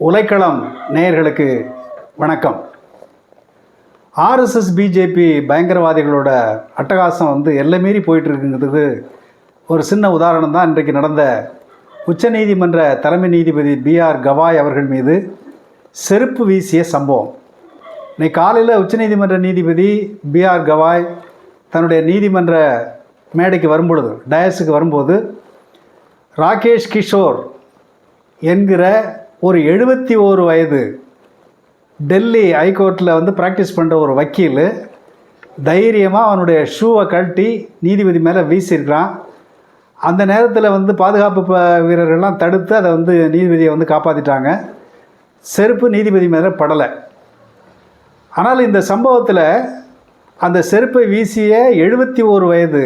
உலைக்களம் நேயர்களுக்கு வணக்கம். RSS BJP பயங்கரவாதிகளோட அட்டகாசம் வந்து எல்லை மீறி போயிட்டுருக்குங்கிறது ஒரு சின்ன உதாரணம் தான் இன்றைக்கு நடந்த உச்சநீதிமன்ற தலைமை நீதிபதி பிஆர் கவாய் அவர்கள் மீது செருப்பு வீசிய சம்பவம். இன்னைக்கு காலையில் உச்சநீதிமன்ற நீதிபதி பிஆர் கவாய் தன்னுடைய நீதிமன்ற மேடைக்கு வரும்பொழுது டயஸுக்கு வரும்போது ராகேஷ் கிஷோர் என்கிற ஒரு எழுபத்தி ஓரு வயது டெல்லி ஹைகோர்ட்டில் வந்து ப்ராக்டிஸ் பண்ணுற ஒரு வக்கீல் தைரியமாக அவனுடைய ஷூவை கழட்டி நீதிபதி மேலே வீசியிருக்கிறான். அந்த நேரத்தில் வந்து பாதுகாப்பு வீரர்கள்லாம் தடுத்து அதை வந்து நீதிபதியை வந்து காப்பாற்றிட்டாங்க செருப்பு நீதிபதி மேலே படலை. ஆனால் இந்த சம்பவத்தில் அந்த செருப்பை வீசிய எழுபத்தி ஓரு வயது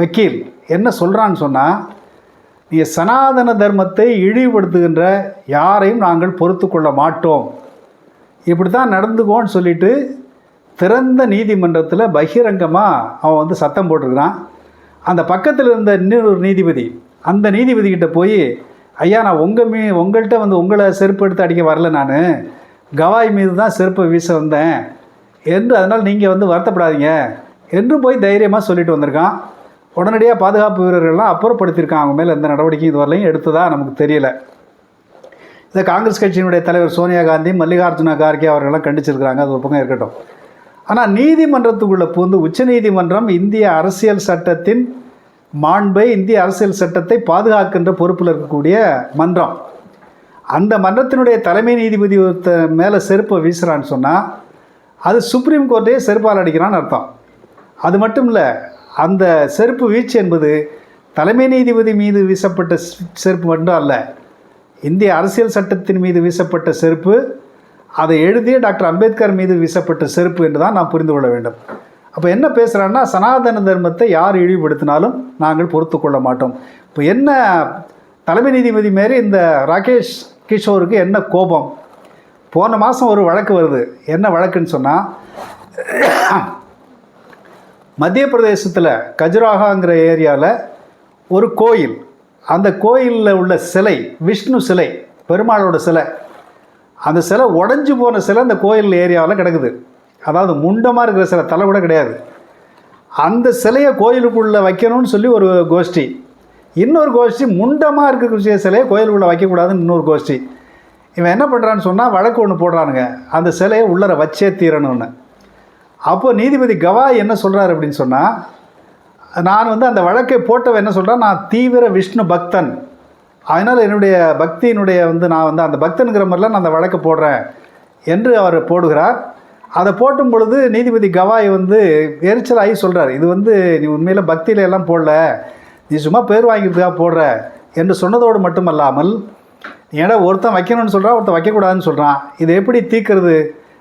வக்கீல் என்ன சொல்கிறான்னு சொன்னால் நீ சனாதன தர்மத்தை இழிவுபடுத்துகின்ற யாரையும் நாங்கள் பொறுத்து கொள்ள மாட்டோம். இப்படி தான் நடந்துக்கோன்னு சொல்லிட்டு திறந்த நீதிமன்றத்தில் பகிரங்கமாக அவன் வந்து சத்தம் போட்டிருக்கிறான். அந்த பக்கத்தில் இருந்த இன்னொரு நீதிபதி அந்த நீதிபதிக்கிட்ட போய் ஐயா நான் உங்கள் மீ உங்கள்கிட்ட வந்து உங்களை செருப்பு எடுத்து அடிக்க வரல நான். கவாய் மீது தான் செருப்பை வீச வந்தேன். என்று அதனால் நீங்கள் வந்து வருத்தப்படாதீங்க. என்று போய் தைரியமாக சொல்லிட்டு வந்திருக்கான். உடனடியாக பாதுகாப்பு வீரர்கள்லாம் அப்புறப்படுத்தியிருக்காங்க. அவங்க மேலே எந்த நடவடிக்கையும் இதுவரையிலையும் எடுத்ததா நமக்கு தெரியல. இதை காங்கிரஸ் கட்சியினுடைய தலைவர் சோனியா காந்தி மல்லிகார்ஜுன கார்கே அவர்களெல்லாம் கண்டிச்சிருக்கிறாங்க. அது ஒரு பக்கம் இருக்கட்டும். ஆனால் நீதிமன்றத்துக்குள்ளே புகுந்து உச்சநீதிமன்றம் இந்திய அரசியல் சட்டத்தின் மாண்பை இந்திய அரசியல் சட்டத்தை பாதுகாக்கின்ற பொறுப்பில் இருக்கக்கூடிய மன்றம். அந்த மன்றத்தினுடைய தலைமை நீதிபதி ஒருத்த மேலே செருப்பை வீசுகிறான்னு சொன்னால் அது சுப்ரீம் கோர்ட்டையே செருப்பால் அடிக்கிறான்னு அர்த்தம். அது மட்டும் இல்லை அந்த செருப்பு வீச்சு என்பது தலைமை நீதிபதி மீது வீசப்பட்ட செருப்பு மட்டும் அல்ல. இந்திய அரசியல் சட்டத்தின் மீது வீசப்பட்ட செருப்பு அதை எழுதிய டாக்டர் அம்பேத்கர் மீது வீசப்பட்ட செருப்பு என்று தான் நாம் புரிந்து கொள்ள வேண்டும். அப்போ என்ன பேசுகிறான்னா சனாதன தர்மத்தை யார் இழிவுபடுத்தினாலும் நாங்கள் பொறுத்து கொள்ள மாட்டோம். இப்போ என்ன தலைமை நீதிபதி மாரி இந்த ராகேஷ் கிஷோருக்கு என்ன கோபம்? போன மாதம் ஒரு வழக்கு வருது. என்ன வழக்குன்னு சொன்னால் மத்திய பிரதேசத்தில் கஜுராகாங்கிற ஏரியாவில் ஒரு கோயில். அந்த கோயிலில் உள்ள சிலை விஷ்ணு சிலை பெருமாளோட சிலை அந்த சிலை உடஞ்சி போன சிலை அந்த கோயில் ஏரியாவில் கிடக்குது. அதாவது முண்டமாக இருக்கிற சிலை தலை கூட கிடையாது. அந்த சிலையை கோயிலுக்குள்ளே வைக்கணும்னு சொல்லி ஒரு கோஷ்டி. இன்னொரு கோஷ்டி முண்டமாக இருக்கிற சிலையை கோயிலுக்குள்ளே வைக்கக்கூடாதுன்னு இன்னொரு கோஷ்டி. இவன் என்ன பண்ணுறான்னு சொன்னால் வழக்கு ஒன்று போடுறானுங்க. அந்த சிலையை உள்ளர வச்சே தீரணும்னு. அப்போ நீதிபதி கவாய் என்ன சொல்கிறார் அப்படின்னு சொன்னால் நான் வந்து அந்த வழக்கை போட்டவன் என்ன சொல்கிறேன் நான் தீவிர விஷ்ணு பக்தன். அதனால் என்னுடைய பக்தியினுடைய வந்து நான் வந்து அந்த பக்தனுங்கிற மாதிரிலாம் நான் அந்த வழக்கை போடுறேன் என்று அவர் போடுகிறார். அதை போட்டும் பொழுது நீதிபதி கவாய் வந்து எரிச்சலாகி சொல்கிறார் இது வந்து நீ உண்மையில் பக்தியில எல்லாம் போடல நீ சும்மா பேர் வாங்கிக்கிறதுக்காக போடுற என்று சொன்னதோடு மட்டுமல்லாமல் ஏன்னா ஒருத்தன் வைக்கணும்னு சொல்கிறான் ஒருத்தன் வைக்கக்கூடாதுன்னு சொல்கிறான் இதை எப்படி தீக்கிறது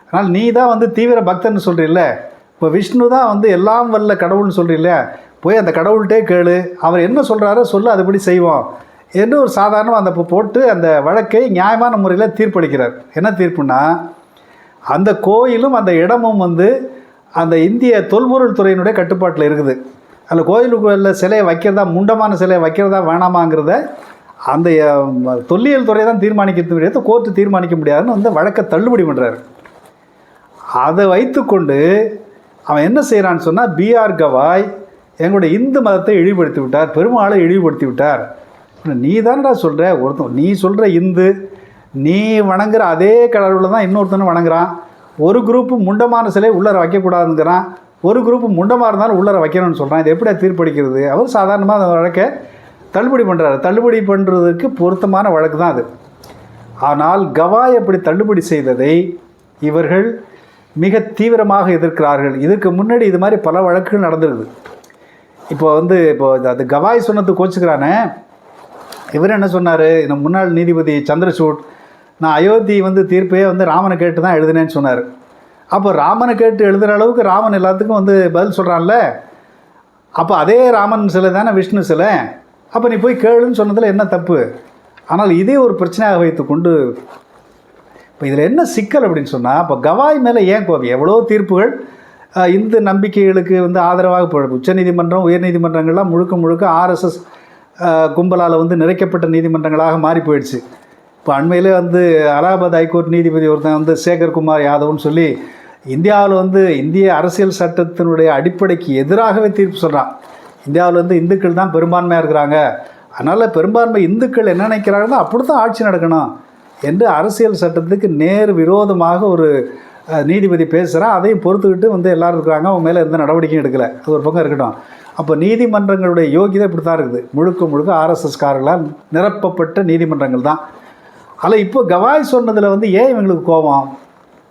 அதனால் நீ தான் வந்து தீவிர பக்தன்னு சொல்கிறீல்ல இப்போ விஷ்ணு தான் வந்து எல்லாம் வல்ல கடவுள்னு சொல்கிறீல்ல போய் அந்த கடவுள்கிட்டே கேளு. அவர் என்ன சொல்கிறாரோ சொல்லு அதுபடி செய்வோம் என்று ஒரு சாதாரணமாக அந்த போட்டு அந்த வழக்கை நியாயமான முறையில் தீர்ப்பளிக்கிறார். என்ன தீர்ப்புனா அந்த கோயிலும் அந்த இடமும் வந்து அந்த இந்திய தொல்பொருள் துறையினுடைய கட்டுப்பாட்டில் இருக்குது. அதில் கோயிலுக்குள்ள சிலையை வைக்கிறதா முண்டமான சிலையை வைக்கிறதா வேணாமாங்கிறத அந்த தொல்லியல் துறை தான் தீர்மானிக்கிறது முடியாது கோர்ட்டு தீர்மானிக்க முடியாதுன்னு வந்து வழக்கை தள்ளுபடி பண்ணுறாரு அதை வைத்துக்கொண்டு அவன் என்ன செய்கிறான்னு சொன்னால் பிஆர் கவாய் எங்களுடைய இந்து மதத்தை இழிவுபடுத்தி விட்டார் பெருமாளை இழிவுபடுத்தி விட்டார். நீ தானடா சொல்கிற ஒருத்தன் நீ சொல்கிற இந்து நீ வணங்குற அதே கடவுளில் தான் இன்னொருத்தனும் வணங்குறான். ஒரு குரூப்பு முண்டமான சிலை உள்ளர வைக்கக்கூடாதுங்கிறான். ஒரு குரூப்பு முண்டமாக இருந்தாலும் உள்ளர வைக்கணும்னு சொல்கிறான் இது எப்படி தீர்ப்பளிக்கிறது? அவர் சாதாரணமாக அந்த வழக்கை தள்ளுபடி பண்ணுறாரு தள்ளுபடி பண்ணுறதுக்கு பொருத்தமான வழக்கு தான் அது. ஆனால் கவாய் அப்படி தள்ளுபடி செய்ததை இவர்கள் மிக தீவிரமாக எதிர்க்கிறார்கள். இதற்கு முன்னாடி இது மாதிரி பல வழக்குகள் நடந்திருக்குது. இப்போ வந்து இப்போ அது கவாய் சொன்னது கோச்சுக்கிறானே. இவர் என்ன சொன்னார்? இந்த முன்னாள் நீதிபதி சந்திரசூட் நான் அயோத்தி வந்து தீர்ப்பே வந்து ராமனை கேட்டு தான் எழுதினேன்னு சொன்னார். அப்போ ராமனை கேட்டு எழுதுகிற அளவுக்கு ராமன் எல்லாத்துக்கும் வந்து பதில் சொல்கிறான்ல அப்போ அதே ராமன் சிலை தானே விஷ்ணு சிலை? அப்போ நீ போய் கேளுன்னு சொன்னதில் என்ன தப்பு? ஆனால் இதே ஒரு பிரச்சனையாக வைத்து கொண்டு இப்போ இதில் என்ன சிக்கல் அப்படின்னு சொன்னால் இப்போ கவாய் மேலே ஏன் கோபம்? எவ்வளோ தீர்ப்புகள் இந்து நம்பிக்கைகளுக்கு வந்து ஆதரவாக போயிடும் உச்சநீதிமன்றம் உயர்நீதிமன்றங்கள்லாம் முழுக்க முழுக்க ஆர்எஸ்எஸ் கும்பலால் வந்து நிறைக்கப்பட்ட நீதிமன்றங்களாக மாறி போயிடுச்சு. இப்போ அண்மையில் வந்து அலகாபாத் ஹைகோர்ட் நீதிபதி ஒருத்தன் வந்து சேகர்குமார் யாதவ்னு சொல்லி இந்தியாவில் வந்து இந்திய அரசியல் சட்டத்தினுடைய அடிப்படைக்கு எதிராகவே தீர்ப்பு சொல்கிறான் இந்தியாவில் வந்து இந்துக்கள் தான் பெரும்பான்மையாக இருக்கிறாங்க. அதனால் பெரும்பான்மை இந்துக்கள் என்ன நினைக்கிறாங்களோ அப்படி தான் ஆட்சி நடக்கணும். என்று அரசியல் சட்டத்துக்கு நேர் விரோதமாக ஒரு நீதிபதி பேசுகிறான் அதையும் பொறுத்துக்கிட்டு வந்து எல்லாரும் இருக்கிறாங்க. அவங்க மேலே எந்த நடவடிக்கையும் எடுக்கலை. அது ஒரு பக்கம் இருக்கட்டும். அப்போ நீதிமன்றங்களுடைய யோகிதை இப்படி தான் இருக்குது. முழுக்க முழுக்க ஆர்எஸ்எஸ்காரர்களால் நிரப்பப்பட்ட நீதிமன்றங்கள் தான். அதில் இப்போ கவாய் சொன்னதில் வந்து ஏன் இவங்களுக்கு கோபம்?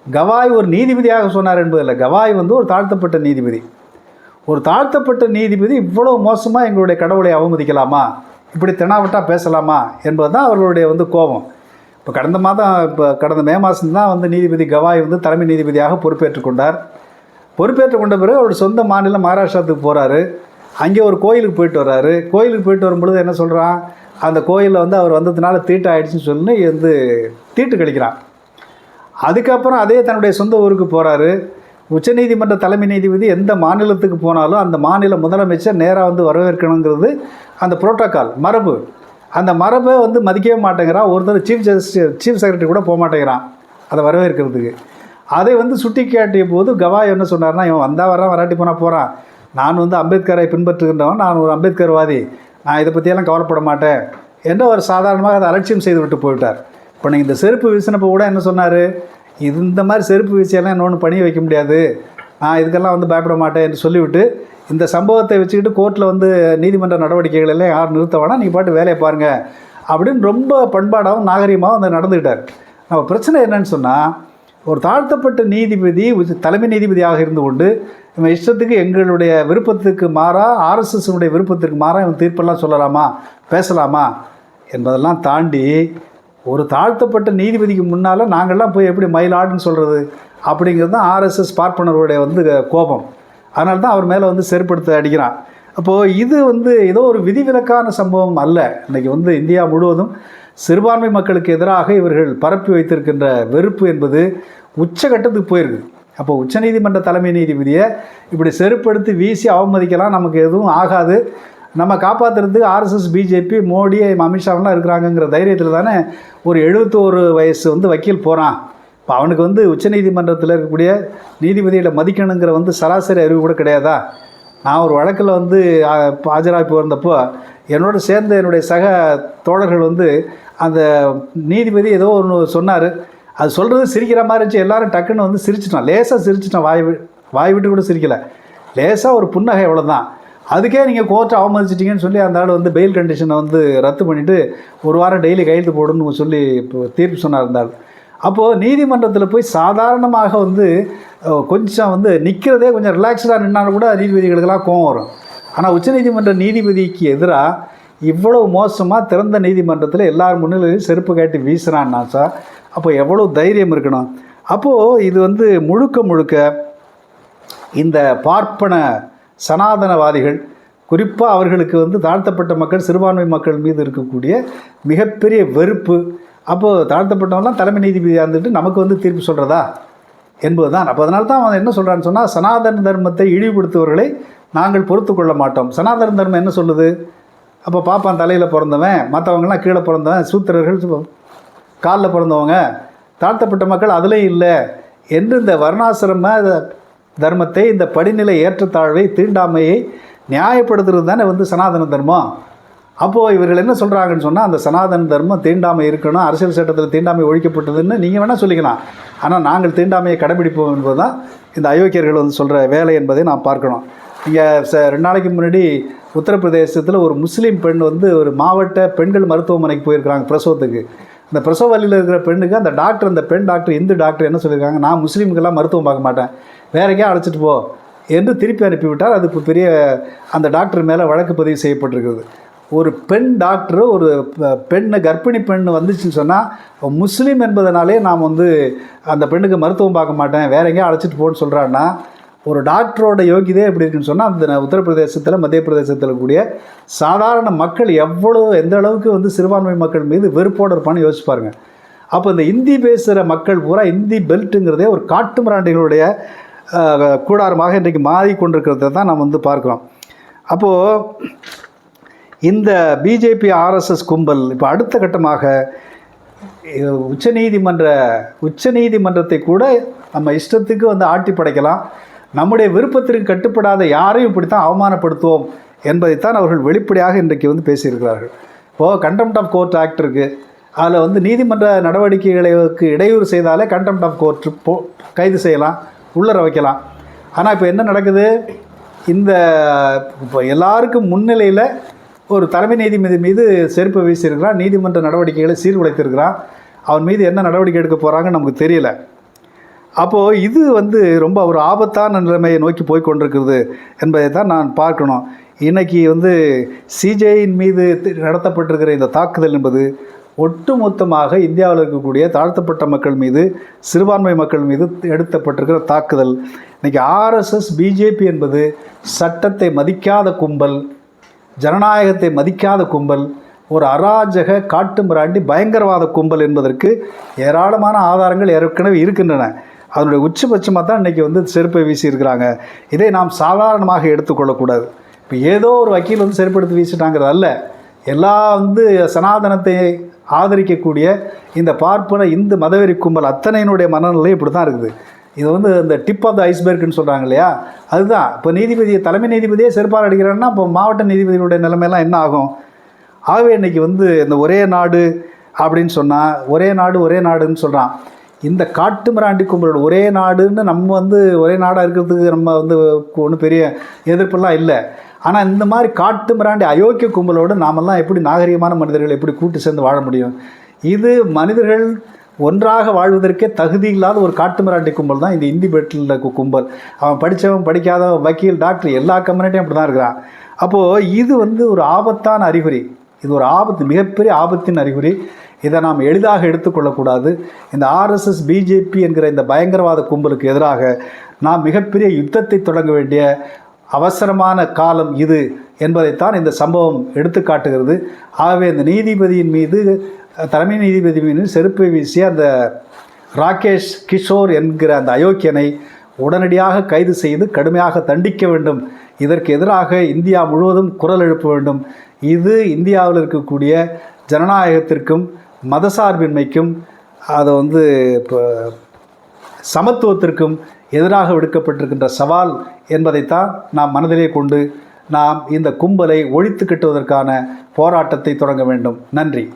கவாய் ஒரு நீதிபதியாக சொன்னார் என்பதில்லை கவாய் வந்து ஒரு தாழ்த்தப்பட்ட நீதிபதி. ஒரு தாழ்த்தப்பட்ட நீதிபதி இவ்வளோ மோசமாக எங்களுடைய கடவுளை அவமதிக்கலாமா? இப்படி தெனாவட்டா பேசலாமா? என்பது தான் அவர்களுடைய வந்து கோபம். இப்போ கடந்த மாதம் இப்போ கடந்த மே மாதம் தான் வந்து நீதிபதி கவாய் வந்து தலைமை நீதிபதியாக பொறுப்பேற்றுக் கொண்டார். பொறுப்பேற்றுக் கொண்ட பிறகு அவர் சொந்த மாநிலம் மகாராஷ்டிராத்துக்கு போகிறாரு அங்கே ஒரு கோயிலுக்கு போயிட்டு வர்றாரு. கோயிலுக்கு போயிட்டு வரும்பொழுது என்ன சொல்கிறான் அந்த கோயிலில் வந்து அவர் வந்ததுனால தீட்டு ஆயிடுச்சுன்னு சொல்லி வந்து தீட்டு கழிக்கிறான். அதுக்கப்புறம் அதே தன்னுடைய சொந்த ஊருக்கு போகிறாரு உச்சநீதிமன்ற தலைமை நீதிபதி எந்த மாநிலத்துக்கு போனாலும் அந்த மாநில முதலமைச்சர் நேராக வந்து வரவேற்கணுங்கிறது அந்த புரோட்டோக்கால் மரபு. அந்த மரபை வந்து மதிக்கவே மாட்டேங்கிறான் ஒருத்தர் சீஃப் ஜஸ்டிஸ் சீஃப் செக்ரட்டரி கூட போக மாட்டேங்கிறான். அதை வரவேற்கிறதுக்கு. அதை வந்து சுட்டி காட்டிய போது கவாய் என்ன சொன்னார்னா இவன் வந்தால் வரான் வராட்டி போனால் போகிறான் நான் வந்து அம்பேத்கரை பின்பற்றுகின்றவன் நான் ஒரு அம்பேத்கர்வாதி. நான் இதை பற்றியெல்லாம் கவலைப்பட மாட்டேன். என்ற ஒரு சாதாரணமாக அதை அலட்சியம் செய்து விட்டு போயிட்டார். இப்போ நீங்கள் இந்த செருப்பு வீசினப்போ கூட என்ன சொன்னார்? இது இந்த மாதிரி செருப்பு வீசியெல்லாம் இன்னொன்று பண்ணி வைக்க முடியாது. நான் இதுக்கெல்லாம் வந்து பயப்பட மாட்டேன் என்று சொல்லிவிட்டு இந்த சம்பவத்தை வச்சுக்கிட்டு கோர்ட்டில் வந்து நீதிமன்ற நடவடிக்கைகள் எல்லாம் யாரும் நிறுத்த வேணாம். நீங்கள் பாட்டு வேலையை பாருங்கள் அப்படின்னு ரொம்ப பண்பாடாகவும் நாகரிகமாகவும் வந்து நடந்துக்கிட்டார் நம்ம பிரச்சனை என்னன்னு சொன்னால் ஒரு தாழ்த்தப்பட்ட நீதிபதி தலைமை நீதிபதியாக இருந்து கொண்டு இவன் இஷ்டத்துக்கு எங்களுடைய விருப்பத்துக்கு மாறா ஆர்எஸ்எஸ்னுடைய விருப்பத்திற்கு மாறா இவன் தீர்ப்பெல்லாம் சொல்லலாமா பேசலாமா என்பதெல்லாம் தாண்டி ஒரு தாழ்த்தப்பட்ட நீதிபதிக்கு முன்னால் நாங்கள்லாம் போய் எப்படி மயிலாடுன்னு சொல்கிறது அப்படிங்கிறது தான் ஆர்எஸ்எஸ் பார்ப்பனருடைய வந்து கோபம். அதனால தான் அவர் மேலே வந்து செருப்படுத்த அடிக்கிறான். அப்போது இது வந்து ஏதோ ஒரு விதிவிலக்கான சம்பவம் அல்ல. இன்றைக்கி வந்து இந்தியா முழுவதும் சிறுபான்மை மக்களுக்கு எதிராக இவர்கள் பரப்பி வைத்திருக்கின்ற வெறுப்பு என்பது உச்சகட்டத்துக்கு போயிருக்குது அப்போ உச்சநீதிமன்ற தலைமை நீதிபதியை இப்படி செருப்படுத்தி வீசி அவமதிக்கலாம் நமக்கு எதுவும் ஆகாது. நம்ம காப்பாற்றுறது ஆர்எஸ்எஸ் பிஜேபி மோடி அமித்ஷாவெலாம் இருக்கிறாங்கங்கிற தைரியத்தில் தானே ஒரு எழுபத்தோரு வயசு வந்து வக்கீல் போகிறான் இப்போ அவனுக்கு வந்து உச்சநீதிமன்றத்தில் இருக்கக்கூடிய நீதிபதிகளை மதிக்கணுங்கிற வந்து சராசரி அறிவு கூட கிடையாதா? நான் ஒரு வழக்கில் வந்து ஆஜராகி போயிருந்தப்போ என்னோட சேர்ந்த என்னுடைய சக தோழர்கள் வந்து அந்த நீதிபதி ஏதோ ஒன்று சொன்னார். அது சொல்கிறது சிரிக்கிற மாதிரி இருந்துச்சு. எல்லோரும் டக்குன்னு வந்து சிரிச்சிட்டான். லேசாக சிரிச்சிட்டான். வாய் வாய் விட்டு கூட சிரிக்கலை. லேசாக ஒரு புன்னகை அவ்வளோதான் அதுக்கே நீங்கள் கோர்ட்டை அவமதிச்சிட்டிங்கன்னு சொல்லி அந்த ஆள் வந்து பெயில் கண்டிஷனை வந்து ரத்து பண்ணிவிட்டு ஒரு வாரம் டெய்லி கையெழுத்து போடுன்னு சொல்லி இப்போ தீர்ப்பு சொன்னார் இருந்தாள் அப்போது நீதிமன்றத்தில் போய் சாதாரணமாக வந்து கொஞ்சம் வந்து நிற்கிறதே கொஞ்சம் ரிலாக்ஸ்டாக நின்னாலும் கூட நீதிபதிகளுக்கெல்லாம் கோவம் வரும். ஆனால் உச்சநீதிமன்ற நீதிபதிக்கு எதிராக இவ்வளவு மோசமாக திறந்த நீதிமன்றத்தில் எல்லார் முன்னிலையும் செருப்பு காட்டி வீசுகிறான்னா சார் அப்போ எவ்வளோ தைரியம் இருக்கணும். அப்போது இது வந்து முழுக்க முழுக்க இந்த பார்ப்பன சனாதனவாதிகள் குறிப்பாக அவர்களுக்கு வந்து தாழ்த்தப்பட்ட மக்கள் சிறுபான்மை மக்கள் மீது இருக்கக்கூடிய மிகப்பெரிய வெறுப்பு அப்போது தாழ்த்தப்பட்டவங்களாம் தலைமை நீதிபதியாக இருந்துட்டு நமக்கு வந்து தீர்ப்பு சொல்கிறதா என்பது தான் அப்போ அதனால தான் அவன் என்ன சொல்கிறான்னு சொன்னால் சனாதன தர்மத்தை இழிவுபடுத்துவர்களை நாங்கள் பொறுத்து கொள்ள மாட்டோம். சனாதன தர்மம் என்ன சொல்லுது? அப்போ பாப்பான் தலையில் பிறந்தவன் மற்றவங்களாம் கீழே பிறந்தவன் சூத்திரர்கள் காலில் பிறந்தவங்க தாழ்த்தப்பட்ட மக்கள் அதுலேயும் இல்லை. என்று இந்த வர்ணாசிரம தர்மத்தை இந்த படிநிலை ஏற்றத்தாழ்வை தீண்டாமையை நியாயப்படுத்துறது தானே வந்து சனாதன தர்மம்? அப்போது இவர்கள் என்ன சொல்கிறாங்கன்னு சொன்னால் அந்த சனாதன தர்மம் தீண்டாமை இருக்கணும் அரசியல் சட்டத்தில் தீண்டாமை ஒழிக்கப்பட்டதுன்னு நீங்கள் வேணால் சொல்லிக்கலாம். ஆனால் நாங்கள் தீண்டாமையை கடைபிடிப்போம் என்பது தான் இந்த அயோக்கியர்கள் வந்து சொல்கிற வேலை என்பதை நாம் பார்க்கணும். இங்கே ச ரெண்டு நாளைக்கு முன்னாடி உத்தரப்பிரதேசத்தில் ஒரு முஸ்லீம் பெண் வந்து ஒரு மாவட்ட பெண்கள் மருத்துவமனைக்கு போயிருக்கிறாங்க பிரசவத்துக்கு. அந்த பிரசவ வழியில் இருக்கிற பெண்ணுக்கு அந்த டாக்டர் அந்த பெண் டாக்டர் இந்து டாக்டர் என்ன சொல்லியிருக்காங்க? நான் முஸ்லீமுக்கெல்லாம் மருத்துவம் பார்க்க மாட்டேன். வேற எங்கேயா அழைச்சிட்டு போ என்று திருப்பி அனுப்பிவிட்டார். அது இப்போ பெரிய அந்த டாக்டர் மேலே வழக்கு பதிவு செய்யப்பட்டிருக்கிறது. ஒரு பெண் டாக்டர் ஒரு ப- பெண்ணு கர்ப்பிணி பெண் வந்துச்சுன்னு சொன்னால் முஸ்லீம் என்பதனாலே நாம் வந்து அந்த பெண்ணுக்கு மருத்துவம் பார்க்க மாட்டேன் வேற எங்கேயும் அழைச்சிட்டு போன்னு சொல்கிறான்னா ஒரு டாக்டரோட யோகியதே எப்படி இருக்குன்னு சொன்னால் அந்த உத்தரப்பிரதேசத்தில் மத்திய பிரதேசத்தில் கூடிய சாதாரண மக்கள் எவ்வளோ எந்த அளவுக்கு வந்து சிறுபான்மை மக்கள் மீது வெறுப்போடு இருப்பான்னு யோசிச்சுப்பாருங்க அப்போ இந்த இந்தி பேசுகிற மக்கள் பூரா இந்தி பெல்ட்டுங்கிறதே ஒரு காட்டு மிராண்டிகளுடைய கூடாரமாக இன்றைக்கு மாறிக்கொண்டிருக்கிறத தான் நாம் வந்து பார்க்குறோம். அப்போது இந்த பிஜேபி ஆர்எஸ்எஸ் கும்பல் இப்போ அடுத்த கட்டமாக உச்சநீதிமன்ற உச்சநீதிமன்றத்தை கூட நம்ம இஷ்டத்துக்கு வந்து ஆட்டி படைக்கலாம். நம்முடைய விருப்பத்திற்கு கட்டுப்படாத யாரையும் இப்படித்தான் அவமானப்படுத்துவோம் என்பதைத்தான் அவர்கள் வெளிப்படையாக இன்றைக்கு வந்து பேசியிருக்கிறார்கள். இப்போது கண்டெம்ட் ஆஃப் கோர்ட் ஆக்ட் இருக்குது அதில் வந்து நீதிமன்ற நடவடிக்கைகளுக்கு இடையூறு செய்தாலே கண்டெம்ட் ஆஃப் கோர்ட் போ கைது செய்யலாம் உள்ளர வைக்கலாம். ஆனால் இப்போ என்ன நடக்குது? இந்த இப்போ எல்லாருக்கும் முன்னிலையில் ஒரு தலைமை நீதிபதி மீது செருப்பு வீசியிருக்கிறான் நீதிமன்ற நடவடிக்கைகளை சீர்குலைத்திருக்கிறான். அவன் மீது என்ன நடவடிக்கை எடுக்க போகிறாங்கன்னு நமக்கு தெரியல. அப்போது இது வந்து ரொம்ப ஒரு ஆபத்தான நிலைமையை நோக்கி போய் கொண்டிருக்கிறது என்பதை தான் நான் பார்க்கணும். இன்றைக்கி வந்து சிஜேயின் மீது தி- நடத்தப்பட்டிருக்கிற இந்த தாக்குதல் என்பது ஒட்டுமொத்தமாக இந்தியாவில் இருக்கக்கூடிய தாழ்த்தப்பட்ட மக்கள் மீது சிறுபான்மை மக்கள் மீது எடுத்தப்பட்டிருக்கிற தாக்குதல். இன்றைக்கி ஆர்எஸ்எஸ் பிஜேபி என்பது சட்டத்தை மதிக்காத கும்பல் ஜனநாயகத்தை மதிக்காத கும்பல் ஒரு அராஜக காட்டு மிராண்டி பயங்கரவாத கும்பல் என்பதற்கு ஏராளமான ஆதாரங்கள் ஏற்கனவே இருக்கின்றன. அதனுடைய உச்சபட்சமாக தான் இன்றைக்கி வந்து செருப்பை வீசியிருக்கிறாங்க. இதை நாம் சாதாரணமாக எடுத்துக்கொள்ளக்கூடாது. இப்போ ஏதோ ஒரு வக்கீல் வந்து செருப்பு எடுத்து வீசிட்டாங்கிறது அல்ல. எல்லா வந்து சனாதனத்தை ஆதரிக்கக்கூடிய இந்த பார்ப்பன இந்து மதவெறி கும்பல் அத்தனையினுடைய மனநிலை இப்படி தான் இருக்குது. இது வந்து இந்த டிப் ஆஃப் த ஐஸ்பர்க்னு சொல்கிறாங்க இல்லையா? அதுதான். இப்போ நீதிபதி தலைமை நீதிபதியே செருப்பால் அடிக்கிறான்னா இப்போ மாவட்ட நீதிபதிகளுடைய நிலைமையெல்லாம் என்ன ஆகும்? ஆகவே இன்றைக்கி வந்து இந்த ஒரே நாடு அப்படின்னு சொன்னால் ஒரே நாடு ஒரே நாடுன்னு சொல்கிறான் இந்த காட்டு மிராண்டி கும்பலோட ஒரே நாடுன்னு நம்ம வந்து ஒரே நாடாக இருக்கிறதுக்கு நம்ம வந்து ஒன்றும் பெரிய எதிர்ப்பெல்லாம் இல்லை. ஆனால் இந்த மாதிரி காட்டு மிராண்டி அயோக்கிய கும்பலோடு நாமெல்லாம் எப்படி நாகரிகமான மனிதர்கள் எப்படி கூட்டு சேர்ந்து வாழ முடியும்? இது மனிதர்கள் ஒன்றாக வாழ்வதற்கே தகுதி இல்லாத ஒரு காட்டு மிராண்டி கும்பல் தான் இந்த இந்தி பெட்டில் கும்பல். அவன் படித்தவன் படிக்காதவன் வக்கீல் டாக்டர் எல்லா கம்யூனிட்டியும் அப்படி தான் இருக்கிறான். அப்போது இது வந்து ஒரு ஆபத்தான அறிகுறி. இது ஒரு ஆபத்து மிகப்பெரிய ஆபத்தின் அறிகுறி. இதை நாம் எளிதாக எடுத்துக்கொள்ளக்கூடாது. இந்த ஆர்எஸ்எஸ் பிஜேபி என்கிற இந்த பயங்கரவாத கும்பலுக்கு எதிராக நாம் மிகப்பெரிய யுத்தத்தை தொடங்க வேண்டிய அவசரமான காலம் இது என்பதைத்தான் இந்த சம்பவம் எடுத்து காட்டுகிறது ஆகவே இந்த நீதிபதியின் மீது தலைமை நீதிபதி மீது செருப்பை வீசி அந்த ராகேஷ் கிஷோர் என்கிற அந்த அயோக்கியனை உடனடியாக கைது செய்து கடுமையாக தண்டிக்க வேண்டும். இதற்கு எதிராக இந்தியா முழுவதும் குரல் எழுப்ப வேண்டும். இது இந்தியாவில் இருக்கக்கூடிய ஜனநாயகத்திற்கும் மதசார்பின்மைக்கும் அதை வந்து இப்போ சமத்துவத்திற்கும் எதிராக விடுக்கப்பட்டிருக்கின்ற சவால் என்பதைத்தான் நாம் மனதிலே கொண்டு நாம் இந்த கும்பலை ஒழித்து கட்டுவதற்கான போராட்டத்தை தொடங்க வேண்டும். நன்றி.